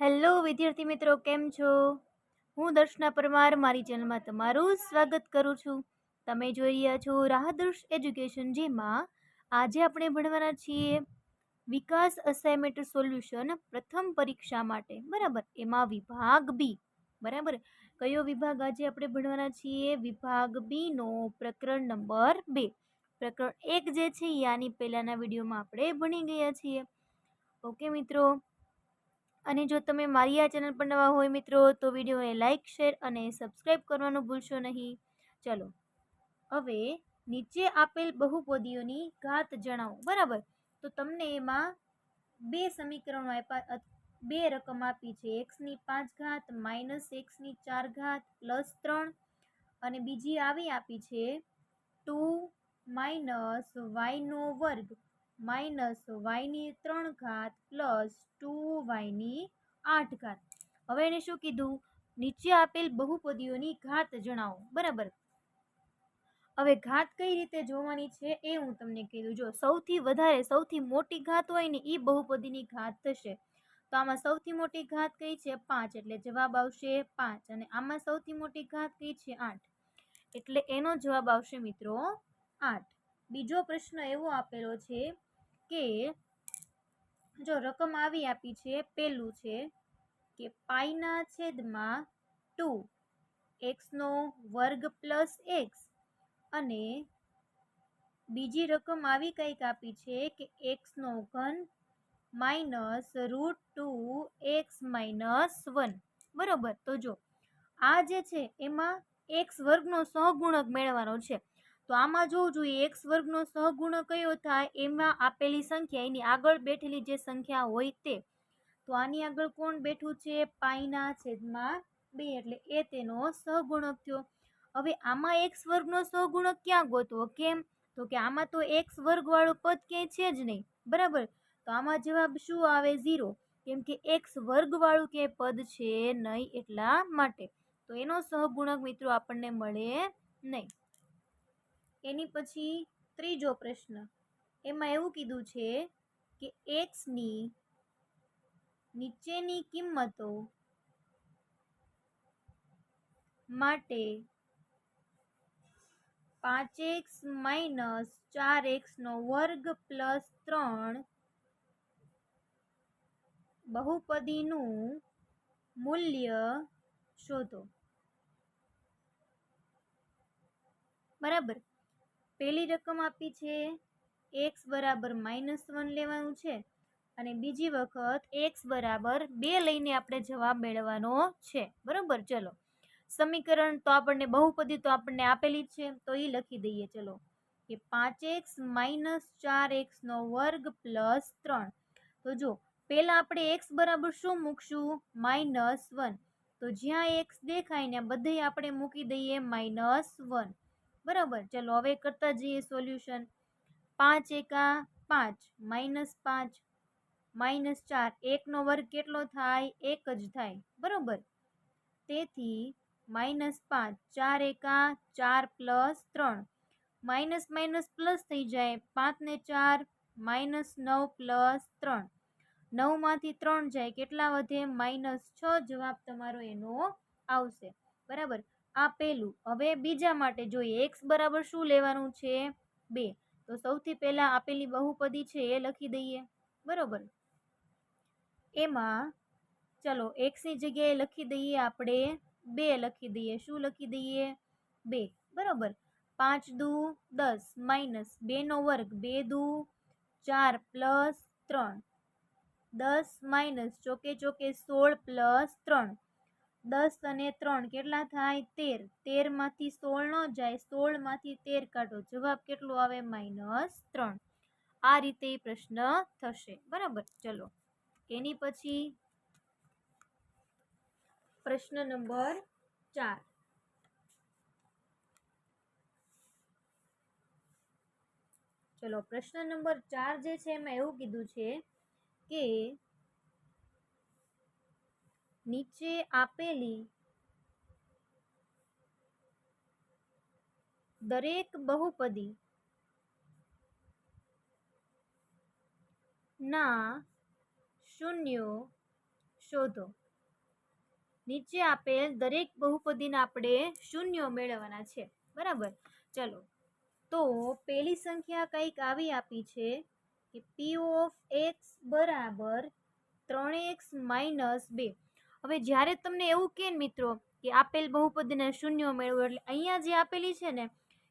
Hello વિદ્યાર્થી મિત્રો, કેમ છો? હું દર્શના પરમાર, મારી ચેનલમાં તમારું સ્વાગત કરું છું. તમે જોઈ રહ્યા છો રાહદર્શ એજ્યુકેશન, જેમાં આજે આપણે ભણવાના છીએ વિકાસ અસાઇનમેન્ટ સોલ્યુશન પ્રથમ પરીક્ષા માટે. બરાબર? એમાં વિભાગ બી. બરાબર? કયો વિભાગ આજે આપણે ભણવાના છીએ? વિભાગ બીનો પ્રકરણ નંબર બે. પ્રકરણ એક જે છે એ આની પહેલાંના વિડીયોમાં આપણે ભણી ગયા છીએ. ઓકે મિત્રો? અને જો તમે મારી આ ચેનલ પર નવા હોય મિત્રો, તો વિડીયોને લાઇક શેર અને સબસ્ક્રાઈબ કરવાનું ભૂલશો નહીં. ચલો, હવે નીચે આપેલ બહુપદીઓની ઘાત જણાવો. બરાબર? તો તમને એમાં બે સમીકરણો આપ્યા બે રકમ આપી છે. એક્સની પાંચ ઘાત, માઇનસ એક્સની ચાર ઘાત, પ્લસ ત્રણ. અને બીજી આવી આપી છે ટુ માઇનસ વાયનો વર્ગ. માઇનસ વાયની ત્રણ ઘાત પ્લસ ટુ વાયની આઠ ઘાત. હવે એને શું કીધું? નીચે આપેલ બહુપદીઓની ઘાત જણાવો. બરાબર? હવે ઘાત કઈ રીતે જોવાની છે એ હું તમને કીધું. જો સૌથી વધારે, સૌથી મોટી ઘાત હોય ને એ બહુપદીની ઘાત થશે. તો આમાં સૌથી મોટી ઘાત કઈ છે? પાંચ. એટલે જવાબ આવશે પાંચ. અને આમાં સૌથી મોટી ઘાત કઈ છે? આઠ. એટલે એનો જવાબ આવશે મિત્રો આઠ. બીજો પ્રશ્ન એવો આપેલો છે કે જો રકમ આવી આપી છે પહેલું છે કે પાઈના છેદમાં ટુ એક્સનો વર્ગ પ્લસ એક્સ અને બીજી રકમ આવી કંઈક આપી છે કે એક્સનો ઘન minus root two x minus one. બરાબર? તો જો આ જે છે, એમાં એક્સ વર્ગનો સહગુણક મેળવવાનો છે. તો આમાં જોવું જોઈએ એક્સ વર્ગનો સહગુણક કયો થાય એમાં આપેલી સંખ્યા, એની આગળ બેઠેલી જે સંખ્યા હોય તે. તો આની આગળ કોણ બેઠું છે? પાઈના છેદમાં બે, એટલે એ તેનો સહગુણક થયો. હવે આમાં એક્સ વર્ગનો સહગુણક ક્યાં ગોતવો? કેમ? તો કે આમાં તો એક્સ વર્ગવાળું પદ ક્યાંય છે જ નહીં, બરાબર? તો આમાં જવાબ શું આવે? ઝીરો. કેમ કે એક્સ વર્ગવાળું કે પદ છે નહીં એટલા માટે. તો એનો સહગુણક મિત્રો આપણને મળે નહીં. એની પછી ત્રીજો પ્રશ્ન. એમાં એવું કીધું છે કે એક્સની નીચેની કિંમતો માટે પાંચ એક્સ માઇનસ ચાર એક્સનો વર્ગ પ્લસ ત્રણ બહુપદીનું મૂલ્ય શોધો. બરાબર? પહેલી રકમ આપી છે. એક્સ બરાબર માઇનસ વન લેવાનું છે. અને બીજી વખત એક્સ બરાબર બે લઈને આપણે જવાબ મેળવવાનો છે. બરાબર? ચલો. સમીકરણ તો આપણને બહુપદી તો આપણને આપેલી છે. તો એ લખી દઈએ, ચલો. કે પાંચ એક્સ માઇનસ ચાર એક્સનો વર્ગ પ્લસ ત્રણ. તો જો, પહેલાં આપણે એક્સ બરાબર શું મૂકશું? માઇનસ વન તો જ્યાં એક્સ દેખાય ને બધે આપણે મૂકી દઈએ માઇનસ વન બરાબર. ચલો હવે કરતા જઈએ સોલ્યુશન પાંચ એકા પાંચ માઇનસ પાંચ માઇનસ ચાર, એકનો વર્ગ કેટલો થાય? એક જ થાય. બરાબર. તેથી માઇનસ પાંચ, ચાર એકા ચાર પ્લસ ત્રણ. માઇનસ માઇનસ પ્લસ થઈ જાય. પાંચને ચાર માઇનસ નવ પ્લસ ત્રણ. નવમાંથી ત્રણ જાય. કેટલા વધે? માઇનસ છ જવાબ તમારો એનો આવશે. બરાબર. આ પહેલું હવે બીજા માટે જોઈએ એક્સ બરાબર શું લેવાનું છે? બે. તો સૌથી પહેલાં આપેલી બહુપદી છે એ લખી દઈએ. બરાબર? એમાં, ચલો એક્સની જગ્યાએ લખી દઈએ આપણે. બે લખી દઈએ. શું લખી દઈએ? બે. બરાબર? પાંચ દુ દસ માઇનસ બેનો વર્ગ. બે દુ ચાર પ્લસ ત્રણ. દસ માઇનસ ચોકે ચોકે સોળ પ્લસ ત્રણ. દસ અને ત્રણ કેટલા થાય? તેર. તેરમાંથી સોળ ન જાય. સોળમાંથી તેર કાઢો. જવાબ કેટલો આવે? માઇનસ ત્રણ. આ રીતે પ્રશ્ન થશે. બરાબર? ચલો. એની પછી પ્રશ્ન નંબર ચાર. ચલો. પ્રશ્ન નંબર ચાર જે છે, એમાં એવું કીધું છે કે નીચે આપેલી દરેક બહુપદી ના શૂન્યો શોધો. નીચે આપેલ દરેક બહુપદીના આપણે શૂન્યો મેળવવાના છે. બરાબર? ચલો. તો પેલી સંખ્યા કંઈક આવી આપી છે કે પી ઓફ એક્સ બરાબર ત્રણ એક્સ માઇનસ બે. હવે જ્યારે તમને એવું કે મિત્રો, કે આપેલ બહુપદીના શૂન્ય મેળવો એટલે અહીંયા જે આપેલી છે ને,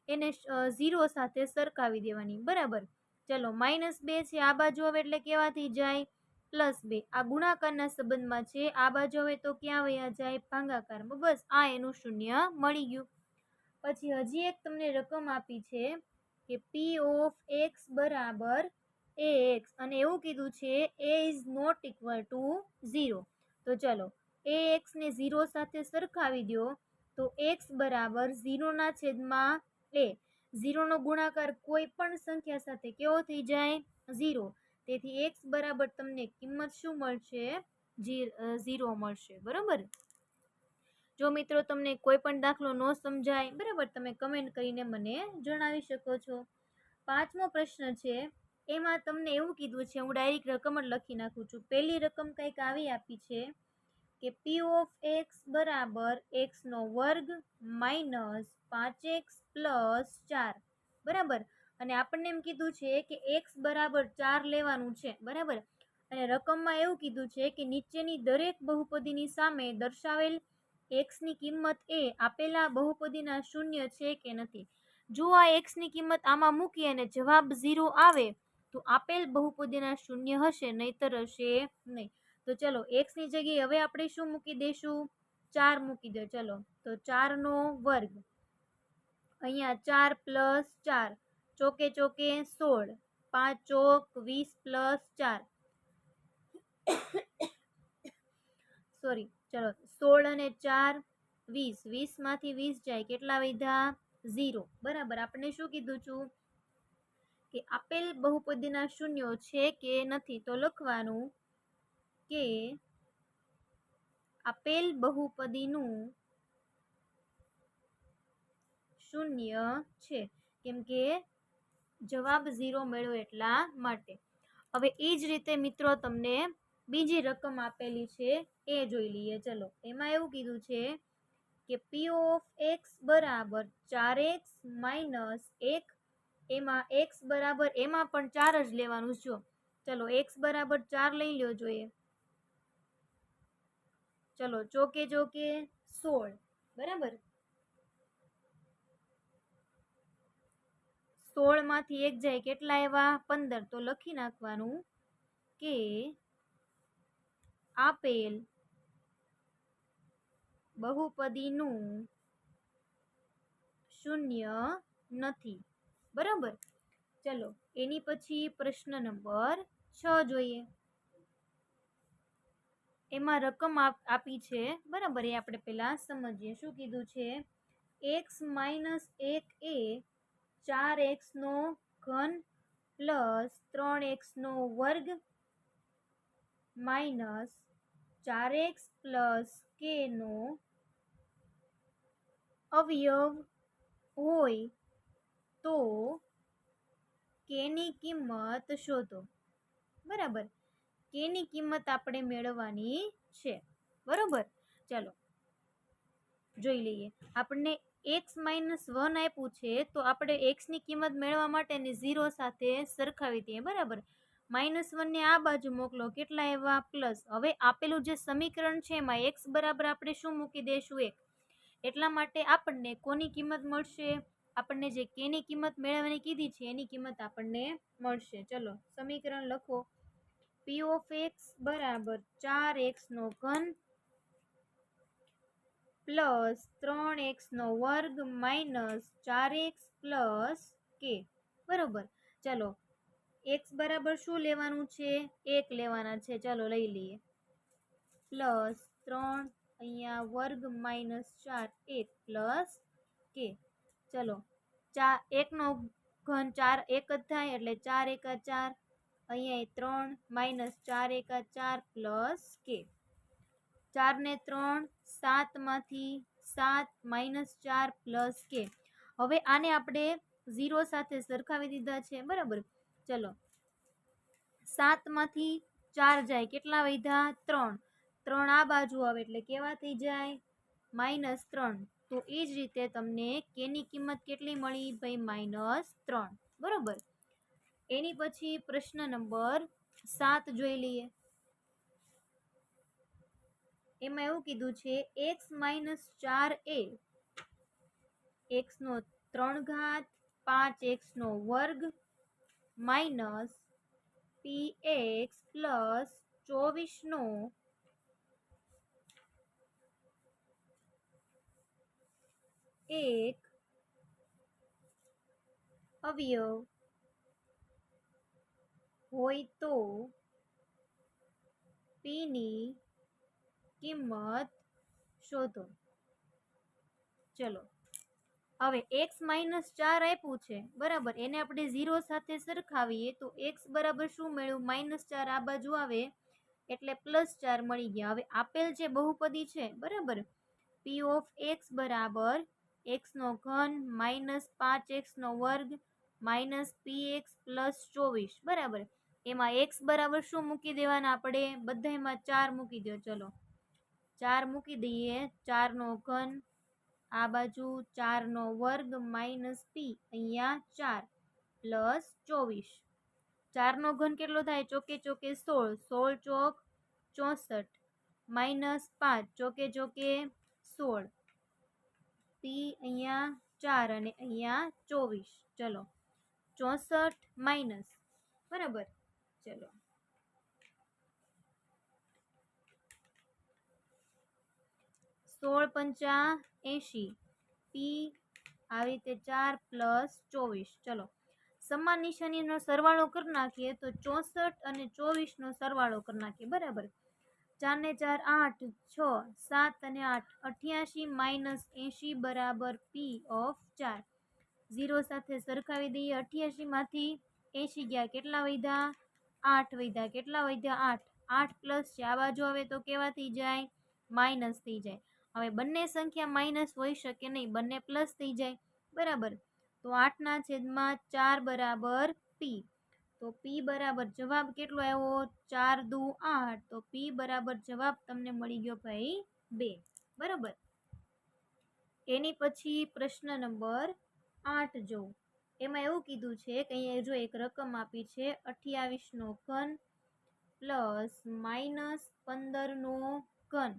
એને ઝીરો સાથે સરખાવી દેવાની. બરાબર? ચલો માઇનસ બે છે આ બાજુ હવે એટલે કેવાથી જાય? પ્લસ બે. આ ગુણાકારના સંબંધમાં છે, આ બાજુ હવે તો ક્યાં વયા જાય? ભાંગાકારમાં. બસ, આ એનું શૂન્ય મળી ગયું. પછી હજી એક તમને રકમ આપી છે, કે પી ઓફ એક્સ બરાબર એ એક્સ અને એવું કીધું છે a is not equal to zero તો ચલો એ એક્સને ઝીરો સાથે સરખાવી દો, તો એક્સ બરાબર ઝીરોના છેદમાં એ ઝીરોનો ગુણાકાર કોઈ પણ સંખ્યા સાથે કેવો થઈ જાય? ઝીરો તેથી એક્સ બરાબર તમને કિંમત શું મળશે? ઝીરો મળશે. બરાબર? જો મિત્રો તમને કોઈ પણ દાખલો ન સમજાય, બરાબર, તમે કમેન્ટ કરીને મને જણાવી શકો છો. પાંચમો પ્રશ્ન છે, એમાં તમને એવું કીધું છે, હું ડાયરેક્ટ રકમ જ લખી નાખું છું. પહેલી રકમ કંઈક આવી આપી છે. કે પી ઓફ એક્સ બરાબર એક્સનો વર્ગ માઇનસ પાંચ એક્સ પ્લસ ચાર. બરાબર? અને આપણને એમ કીધું છે કે એક્સ બરાબર ચાર લેવાનું છે. બરાબર? અને રકમમાં એવું કીધું છે કે નીચેની દરેક બહુપદીની સામે દર્શાવેલ એક્સની કિંમત એ આપેલા બહુપદીના શૂન્ય છે કે નથી. જો આ એક્સની કિંમત આમાં મૂકીએ અને જવાબ ઝીરો આવે, તો આપેલ બહુપદીના શૂન્ય હશે, નહીતર હશે નહીં. તો ચલો એક્સની જગ્યાએ હવે આપણે શું મૂકી દઈશું? ચાર મૂકી દો, ચલો. તો ચારનો વર્ગ, અહીંયા ચાર પ્લસ ચાર, ચોકે ચોકે સોળ, પાંચ ચોક વીસ પ્લસ ચાર. સોરી, ચલો, સોળ અને ચાર વીસ, વીસમાંથી વીસ જાય, કેટલા વધ્યા? ઝીરો. બરાબર, આપણે શું કીધું છું? કે આપેલ બહુપદીના શૂન્યો છે કે નથી, તો લખવાનું કે આપેલ બહુપદીનું શૂન્ય છે. કેમ કે જવાબ ઝીરો મેળવો એટલા માટે. હવે એ જ રીતે મિત્રો તમને બીજી રકમ આપેલી છે એ જોઈ લઈએ. ચલો, એમાં એવું કીધું છે કે પી ઓફ એક્સ બરાબર ચાર એક્સ માઇનસ એક, એમાં એક્સ બરાબર, એમાં પણ ચાર જ લેવાનું જો ચલો એક્સ બરાબર ચાર લઈ લ્યો જોઈએ. ચલો ચોકે ચોકે સોળ, બરાબર? સોળમાંથી એક જાય કેટલા એવા પંદર. તો લખી નાખવાનું કે આપેલ બહુપદીનું શૂન્ય નથી. બરાબર? ચલો, એની પછી પ્રશ્ન નંબર છ જોઈએ. એમાં રકમ આપી છે. બરાબર, એ આપણે પહેલા સમજીએ. શું કીધું છે? એક્સ માઇનસ એક એ ચાર એક્સનો ઘન પ્લસ ત્રણ એક્સનો વર્ગ માઇનસ ચાર એક્સ પ્લસ કેનો અવયવ હોય તો કેની કિંમત શોધો. બરાબર? કેની કિંમત આપણે મેળવવાની છે. બરાબર? ચલો. જોઈ લઈએ. આપણને એક્સ માઇનસ વન આપ્યું છે, તો આપણે એક્સની કિંમત મેળવવા માટે ઝીરો સાથે સરખાવી દઈએ, બરાબર? માઇનસ વનને આ બાજુ મોકલો, કેટલા એવા પ્લસ હવે આપેલું જે સમીકરણ છે, એમાં એક્સ બરાબર આપણે શું મૂકી દઈશું? એક. એટલા માટે આપણને કોની કિંમત મળશે? આપણને જે કેની કિંમત મેળવવાની કીધી છે, એની કિંમત આપણને મળશે. ચલો, સમીકરણ લખો. પી ઓફ એક્સ બરાબર ચાર એક્સનો ઘન પ્લસ ત્રણ એક્સનો વર્ગ માઇનસ ચાર એક્સ પ્લસ કે બરાબર. ચલો એક્સ બરાબર શું લેવાનું છે? એક લેવાના છે. ચાલો, લઈ લઈએ. પ્લસ ત્રણ અહીંયા વર્ગ માઇનસ ચાર એક પ્લસ કે ચલો ચાર એકનો ઘન ચાર એક જ થાય એટલે ચાર એકા ચાર અહીંયા ત્રણ માઇનસ ચાર એકા ચાર પ્લસ કે. ચારને ત્રણ, સાતમાંથી સાત માઇનસ ચાર પ્લસ કે. હવે આને આપણે ઝીરો સાથે સરખાવી દીધા છે, બરાબર? ચલો. સાતમાંથી ચાર જાય, કેટલા વધ્યા? ત્રણ. ત્રણ આ બાજુ આવે એટલે કેવા થઈ જાય? માઇનસ ત્રણ. તો એ જ રીતે તમને કેની કિંમત કેટલી મળી? ભાઈ માઇનસ ત્રણ. બરોબર? એની પછી પ્રશ્ન નંબર સાત જોઈ લઈએ. એમાં એવું કીધું છે એક્સ માઇનસ ચાર એ એક્સનો ત્રણ ઘાત, પાંચ એક્સનો વર્ગ માઇનસ પી એક્સ પ્લસ ચોવીસનો એક અવયવ હોય તો પીની કિંમત શોધો. ચલો, હવે એક્સ માઇનસ ચાર આપ્યું છે, બરાબર? એને આપણે ઝીરો સાથે સરખાવીએ તો એક્સ બરાબર શું મળ્યું? માઇનસ ચાર આ બાજુ આવે, એટલે પ્લસ ચાર મળી ગયા. હવે આપેલ જે બહુપદી છે, બરાબર? પી ઓફ એક્સ બરાબર એક્સનો ઘન માઇનસ પાંચ એક્સનો વર્ગ માઇનસ પી એક્સ પ્લસ ચોવીસ, બરાબર? એમાં એક્સ બરાબર શું મૂકી દેવાના? આપણે બધામાં ચાર મૂકી દો ચલો. ચાર મૂકી દઈએ. ચારનો ઘન, આ બાજુ ચારનો વર્ગ માઇનસ પી અહીંયા ચાર પ્લસ ચોવીસ. ચારનો ઘન કેટલો થાય? ચોકે ચોકે સોળ. સોળ ચોક ચોસઠ. માઇનસ પાંચ. ચોકે ચોકે સોળ. પી અહીંયા ચાર અને અહીંયા ચોવીસ. ચલો. ચોસઠ માઇનસ બરાબર. ચલો. સોળ પંચા એંશી. પી આવી રીતે ચાર પ્લસ ચોવીસ. ચલો. સમાન નિશાનીનો સરવાળો કરી નાખીએ તો ચોસઠ અને ચોવીસનો સરવાળો કરી નાખીએ. બરાબર? ચારને ચાર આઠ, છ, સાત અને આઠ, અઠ્યાસી માઇનસ એંશી બરાબર પી ઓફ ચાર. ઝીરો સાથે સરખાવી દઈએ. અઠ્યાસીમાંથી એંશી ગયા. કેટલા વધ્યા? આઠ વધ્યા કેટલા વધ્યા આઠ. આઠ પ્લસ છે આ બાજુ આવે તો કેવા થઈ જાય? માઇનસ થઈ જાય. હવે બંને સંખ્યા માઇનસ હોઈ શકે નહીં. બંને પ્લસ થઈ જાય. બરાબર. તો આઠના છેદમાં ચાર બરાબર પી તો પી બરાબર જવાબ કેટલો આવ્યો? ચાર દુ આઠ. તો પી બરાબર જવાબ તમને મળી ગયો ભાઈ બે. બરાબર. એની પછી પ્રશ્ન નંબર આઠ જો એમાં એવું કીધું છે કે અહીંયા જો એક રકમ આપી છે, અઠ્યાવીસનો ઘન પ્લસ માઇનસ પંદરનો ઘન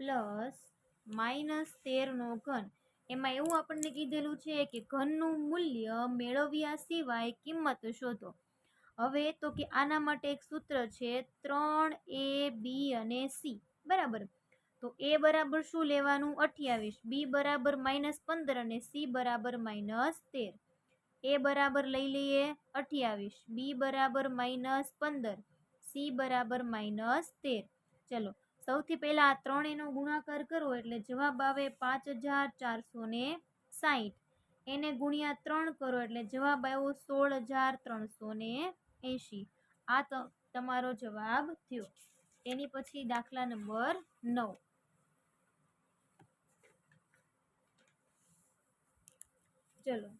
પ્લસ માઇનસ તેરનો ઘન. એમાં એવું આપણને કીધેલું છે કે ઘનનું મૂલ્ય મેળવ્યા સિવાય કિંમત શોધો. હવે તો કે આના માટે એક સૂત્ર છે ત્રણ એ, બી અને સી. બરાબર? તો એ બરાબર શું લેવાનું? અઠ્યાવીસ. બી બરાબર માઇનસ પંદર અને સી બરાબર માઇનસ તેર. એ બરાબર લઈ લઈએ અઠ્યાવીસ, બી બરાબર માઇનસ પંદર, સી બરાબર માઇનસ તેર. ચલો, સૌથી પહેલાં આ ત્રણેયનો ગુણાકાર કરો એટલે જવાબ આવે પાંચ હજાર ચારસો ને સાહીઠ એને ગુણ્યા ત્રણ કરો એટલે જવાબ આવ્યો સોળ હજાર ત્રણસો ને એંશી. આ તમારો જવાબ થયો. એની પછી દાખલા નંબર નવ. ચલો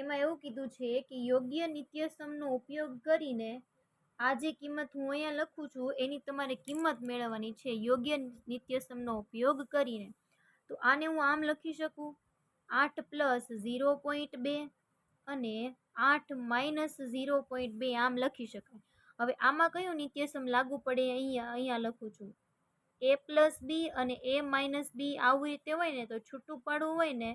એમાં એવું કીધું છે કે યોગ્ય નિત્યસમનો ઉપયોગ કરીને આ જે કિંમત હું અહીંયા લખું છું, એની તમારે કિંમત મેળવવાની છે, યોગ્ય નિત્યસમનો ઉપયોગ કરીને. તો આને હું આમ લખી શકું. આઠ પ્લસ ઝીરો પોઈન્ટ બે અને આઠ માઇનસ ઝીરો પોઈન્ટ બે આમ લખી શકાય. હવે આમાં કયું નિત્યસમ લાગુ પડે અહીંયા અહીંયા લખું છું. એ પ્લસ બી અને એ માઇનસ બી આવું રીતે હોય ને તો છૂટું પાડવું હોય ને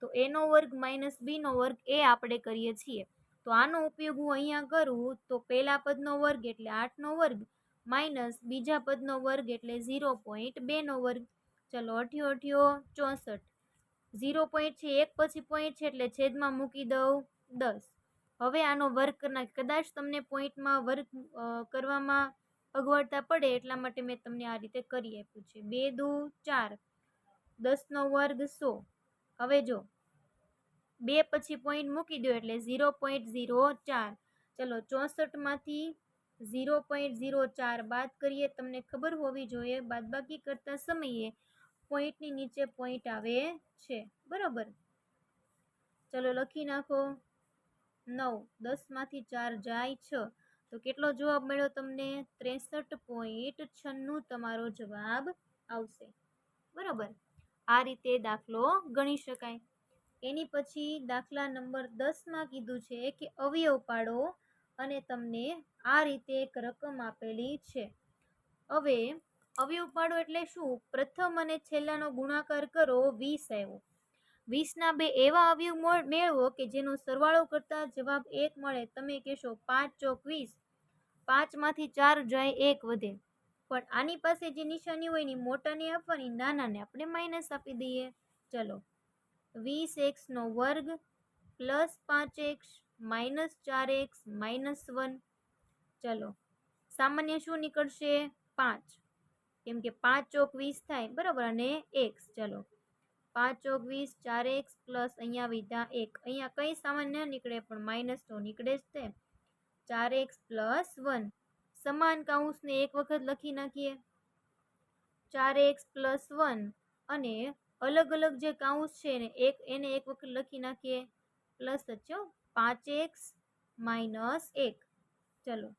તો એનો વર્ગ માઇનસ બીનો વર્ગ એ આપણે કરીએ છીએ. તો આનો ઉપયોગ હું અહીંયા કરું, તો પહેલા પદનો વર્ગ એટલે આઠનો વર્ગ માઇનસ બીજા પદનો વર્ગ એટલે ઝીરો પોઈન્ટ બેનો વર્ગ. ચલો અઠ્યો અઠ્યો, ચોસઠ. ઝીરો પોઈન્ટ છે એક, પછી પોઈન્ટ છે એટલે છેદમાં મૂકી દઉં દસ. હવે આનો વર્ગ કરના, કદાચ તમને પોઈન્ટમાં વર્ગ કરવામાં અગવડતા પડે એટલા માટે મેં તમને આ રીતે કરી આપ્યું છે. બે, દુ, ચાર. દસનો વર્ગ સો. હવે જો, બે પછી પોઈન્ટ મૂકી દો એટલે ઝીરો પોઈન્ટ ઝીરો ચાર. ચલો, ચોસઠમાંથી ઝીરો પોઈન્ટ ઝીરો ચાર બાદ કરીએ, તમને ખબર હોવી જોઈએ, બાદબાકી કરતા સમયે પોઈન્ટની નીચે પોઈન્ટ આવે છે. બરાબર? ચલો, લખી નાખો. નવ, દસમાંથી ચાર જાય છ. તો કેટલો જવાબ મળ્યો તમને? ત્રેસઠ પોઈન્ટ છન્નું તમારો જવાબ આવશે. બરાબર? આ રીતે દાખલો ગણી શકાય. એની પછી દાખલા નંબર દસમાં કીધું છે કે અવયવ પાડો અને તમને આ રીતે એક રકમ આપેલી છે. હવે, અવયવ પાડો એટલે શું? પ્રથમ અને છેલ્લાનો ગુણાકાર કરો વીસ આવ્યો. વીસના બે એવા અવયવ મળ- મેળવો કે જેનો સરવાળો કરતા જવાબ એક મળે. તમે કહેશો, પાંચ ચોક વીસ. પાંચમાંથી ચાર જાય એક વધે. પણ આની પાસે જે નિશાની હોયની મોટાને આપવાની, નાનાને આપણે માઇનસ આપી દઈએ. ચલો. વીસ એક્સનો વર્ગ પ્લસ પાંચ એક્સ માઇનસ ચાર એક્સ માઇનસ વન. ચલો. સામાન્ય શું નીકળશે? પાંચ. કેમ કે પાંચ ચોક વીસ થાય, બરાબર? અને એક્સ. ચલો. પાંચ ચોક વીસ, ચાર એક્સ પ્લસ અહીંયા વિધા એક. અહીંયા કંઈ સામાન્ય નીકળે પણ માઇનસ તો નીકળે જ તે. ચાર એક્સ પ્લસ વન. સમાન કાઉન્સને એક વખત લખી નાખીએ. ચાર એક્સ પ્લસ વન અને અલગ અલગ જે કાઉન્સ છે ને, એક એને એક વખત લખી નાખીએ. પ્લસ જ પાંચ એક્સ માઇનસ એક. ચલો.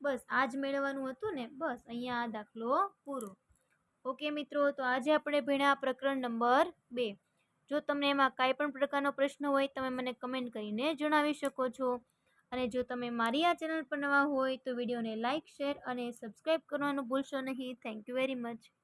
બસ આ જ મેળવવાનું હતું ને, બસ, અહીંયા આ દાખલો પૂરો. ઓકે મિત્રો, તો આજે આપણે ભણ્યા પ્રકરણ નંબર બે. જો તમને એમાં કાંઈ પણ પ્રકારનો પ્રશ્ન હોય, તમે મને કમેન્ટ કરીને જણાવી શકો છો. અને જો તમે મારી આ ચેનલ પર નવા હોય તો વિડીયોને લાઇક શેર અને સબસ્ક્રાઈબ કરવાનું ભૂલશો નહીં. Thank you very much.